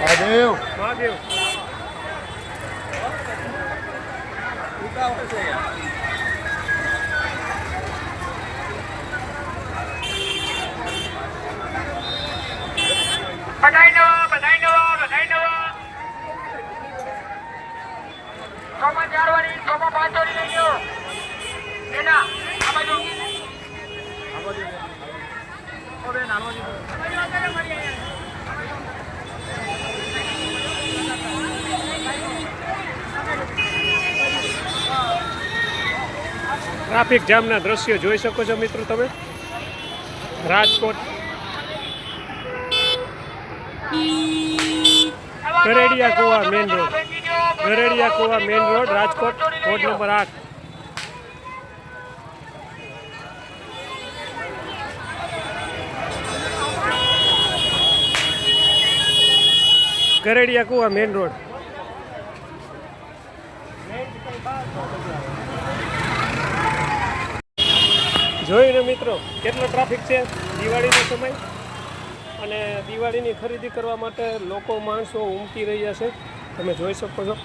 મહાદેવ. મહાદેવ. બધાઈ નો બધાઈ નો બધાઈ નો ટ્રાફિક જામના દ્રશ્યો જોઈ શકો છો મિત્રો તમે. રાજકોટ. ગરેડિયા કુવા main road. Garediya Kuva main road, Rajkot. Ward number આઠ. Garediya Kuva main road. જોઈને મિત્રો, કેટલો ટ્રાફિક છે દિવાળીનો સમય? અને દિવાળીની ખરીદી કરવા માટે લોકો માણસો ઉમટી રહ્યા છે. તમે જોઈ શકો છો.